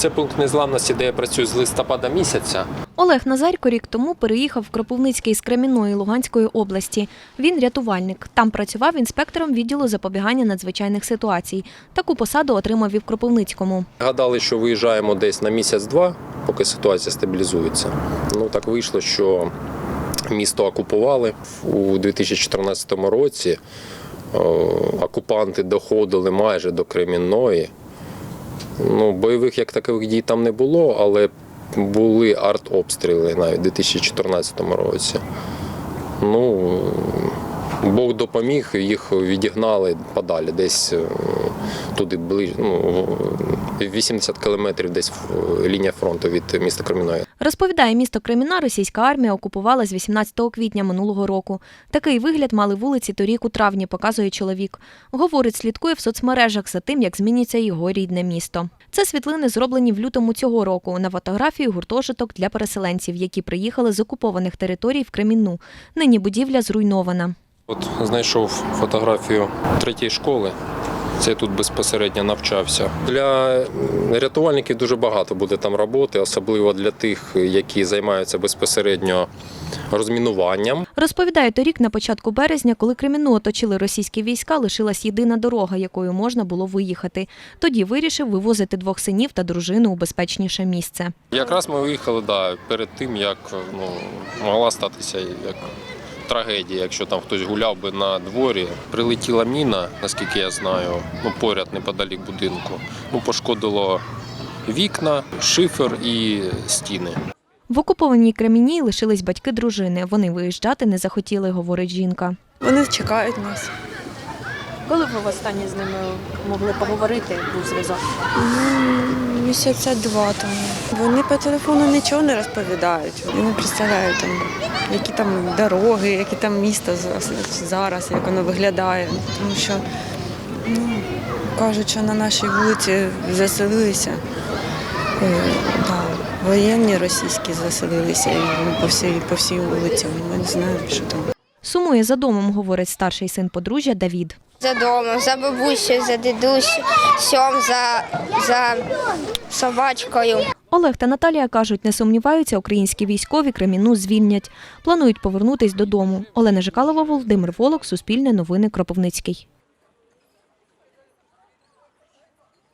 Це пункт незламності, де я працюю з листопада місяця. Олег Назарько рік тому переїхав в Кропивницький з Кремінної Луганської області. Він рятувальник. Там працював інспектором відділу запобігання надзвичайних ситуацій. Таку посаду отримав і в Кропивницькому. Гадали, що виїжджаємо десь на місяць-два, поки ситуація стабілізується. Ну так вийшло, що місто окупували у 2014 році. е, Окупанти доходили майже до Кремінної. Ну, бойових як такових дій там не було, але були артобстріли навіть у 2014 році. Ну, Бог допоміг, їх відігнали подалі, десь е, туди ближче, ну, 80 кілометрів десь в- лінія фронту від міста Креміної. Розповідає, місто Креміна російська армія окупувала з 18 квітня минулого року. Такий вигляд мали вулиці торік у травні, показує чоловік. Говорить, слідкує в соцмережах за тим, як зміниться його рідне місто. Це світлини зроблені в лютому цього року. На фотографії гуртожиток для переселенців, які приїхали з окупованих територій в Кремінну. Нині будівля зруйнована. От знайшов фотографію третьої школи. Це я тут безпосередньо навчався. Для рятувальників дуже багато буде там роботи, особливо для тих, які займаються безпосередньо розмінуванням. Розповідає, торік на початку березня, коли Кремінну оточили російські війська, лишилась єдина дорога, якою можна було виїхати. Тоді вирішив вивозити двох синів та дружину у безпечніше місце. Якраз ми виїхали да, перед тим, як ну, могла статися як трагедія, якщо там хтось гуляв би на дворі. Прилетіла міна, наскільки я знаю, ну, поряд неподалік будинку. Ну, пошкодило вікна, шифер і стіни. В окупованій Креміні лишились батьки дружини. Вони виїжджати не захотіли, говорить жінка. Вони чекають нас. Коли ви востаннє з ними могли поговорити, був зв'язок? М, Місяця два тому. Вони по телефону нічого не розповідають. Вони не представляють там, які там дороги, які там місто зараз, як воно виглядає. Тому що ну, кажуть, що на нашій вулиці заселилися. е, да, воєнні російські заселилися і ну, по всій, по всій вулиці. Ми не знаємо, що там. Сумує за домом, говорить старший син подружжя Давід. За домом, за бабусею, за дідусем, за, за собачкою. Олег та Наталія кажуть, не сумніваються, українські військові Креміну звільнять. Планують повернутись додому. Олена Жикалова, Володимир Волок, Суспільне новини Кропивницький.